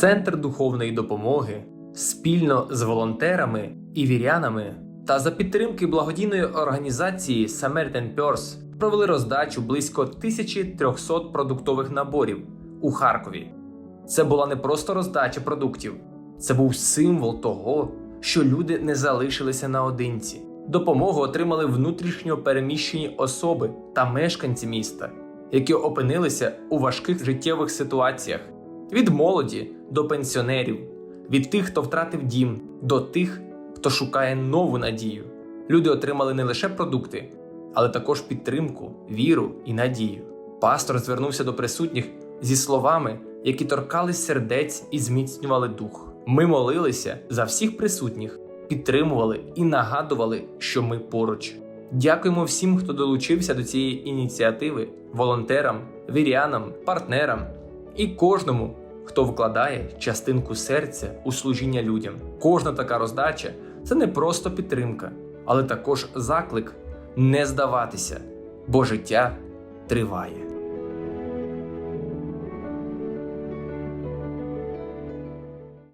Центр духовної допомоги спільно з волонтерами і вірянами та за підтримки благодійної організації Samaritan Purse провели роздачу близько 1300 продуктових наборів у Харкові. Це була не просто роздача продуктів, це був символ того, що люди не залишилися наодинці. Допомогу отримали внутрішньо переміщені особи та мешканці міста, які опинилися у важких життєвих ситуаціях від молоді до пенсіонерів, від тих, хто втратив дім, до тих, хто шукає нову надію. Люди отримали не лише продукти, але також підтримку, віру і надію. Пастор звернувся до присутніх зі словами, які торкались сердець і зміцнювали дух. Ми молилися за всіх присутніх, підтримували і нагадували, що ми поруч. Дякуємо всім, хто долучився до цієї ініціативи, волонтерам, вірянам, партнерам і кожному, хто вкладає частинку серця у служіння людям. Кожна така роздача це не просто підтримка, але також заклик не здаватися, бо життя триває.